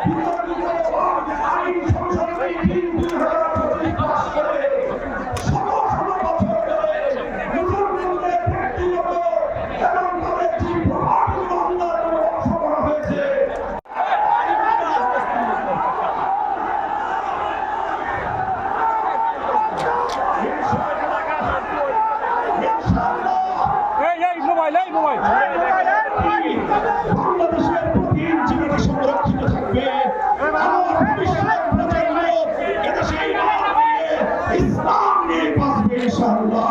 Hey, hey, mobile, hey, mobile. বিশাল প্রজন্ম এদেশে ইমান নিয়ে ইসলাম নিয়ে বাঁচবে ইনশাআল্লাহ